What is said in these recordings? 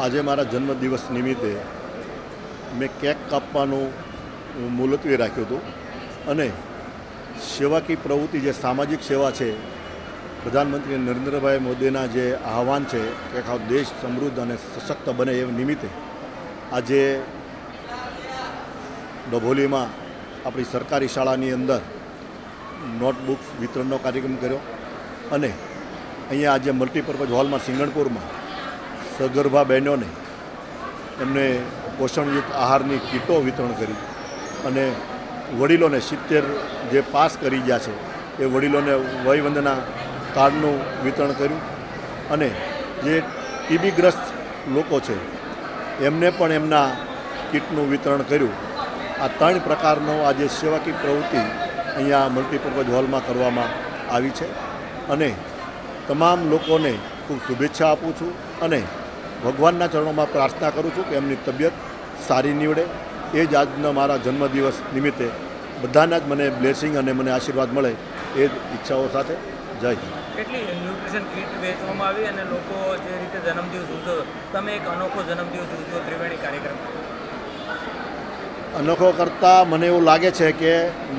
આજે મારા જન્મદિવસ નિમિત્તે મેં કેક કાપવાનું મુલતવી રાખ્યું હતું અને સેવાકી પ્રવૃત્તિ જે સામાજિક સેવા છે, પ્રધાનમંત્રી નરેન્દ્રભાઈ મોદીના જે આહવાન છે કે આખો દેશ સમૃદ્ધ અને સશક્ત બને એ નિમિત્તે આજે ડભોલીમાં આપણી સરકારી શાળાની અંદર નોટબુક વિતરણનો કાર્યક્રમ કર્યો અને અહીંયા આજે મલ્ટીપર્પઝ હોલમાં સિંગણપુરમાં સગર્ભા બહેનોને એમને પોષણયુક્ત આહારની કીટો વિતરણ કરી અને વડીલોને સિત્તેર જે પાસ કરી ગયા છે, એ વડીલોને વયવંદના કાર્ડનું વિતરણ કર્યું અને જે ટીબીગ્રસ્ત લોકો છે, એમને પણ એમના કીટનું વિતરણ કર્યું. આ ત્રણ પ્રકારનો આ જે સેવાકીય પ્રવૃત્તિ અહીંયા મલ્ટીપર્પઝ હોલમાં કરવામાં આવી છે અને તમામ લોકોને ખૂબ શુભેચ્છા આપું છું અને ભગવાનના ચરણોમાં પ્રાર્થના કરું છું કે એમની તબિયત સારી નીવડે. એ જ આજના મારા જન્મદિવસ નિમિત્તે બધાના જ મને બ્લેસિંગ અને મને આશીર્વાદ મળે એ જ ઈચ્છાઓ સાથે જય હિન્દ. કેટલી ન્યુટ્રિશન કીટ વેચવામાં આવી અને લોકો જે રીતે જન્મદિવસ ઉજવો તમે એક અનોખો જન્મદિવસ ઉજવો ત્રિવેણી કાર્યક્રમ. અનોખો કરતાં મને એવું લાગે છે કે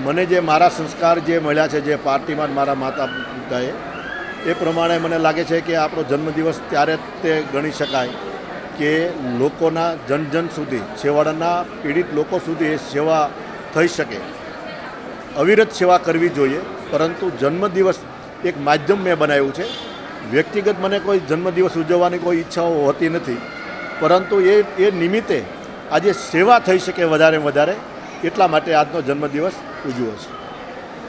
મને જે મારા સંસ્કાર જે મળ્યા છે જે પાર્ટીમાં જ મારા માતા પિતાએ એ પ્રમાણે મને લાગે છે કે આપણો જન્મદિવસ ત્યારે જ તે ગણી શકાય કે લોકોના જન જન સુધી, છેવાડાના પીડિત લોકો સુધી એ સેવા થઈ શકે. અવિરત સેવા કરવી જોઈએ, પરંતુ જન્મદિવસ એક માધ્યમ મેં બનાવ્યું છે. વ્યક્તિગત મને કોઈ જન્મદિવસ ઉજવવાની કોઈ ઈચ્છાઓ હોતી નથી, પરંતુ એ એ નિમિત્તે આજે સેવા થઈ શકે વધારે વધારે, એટલા માટે આજનો જન્મદિવસ ઉજવો છે.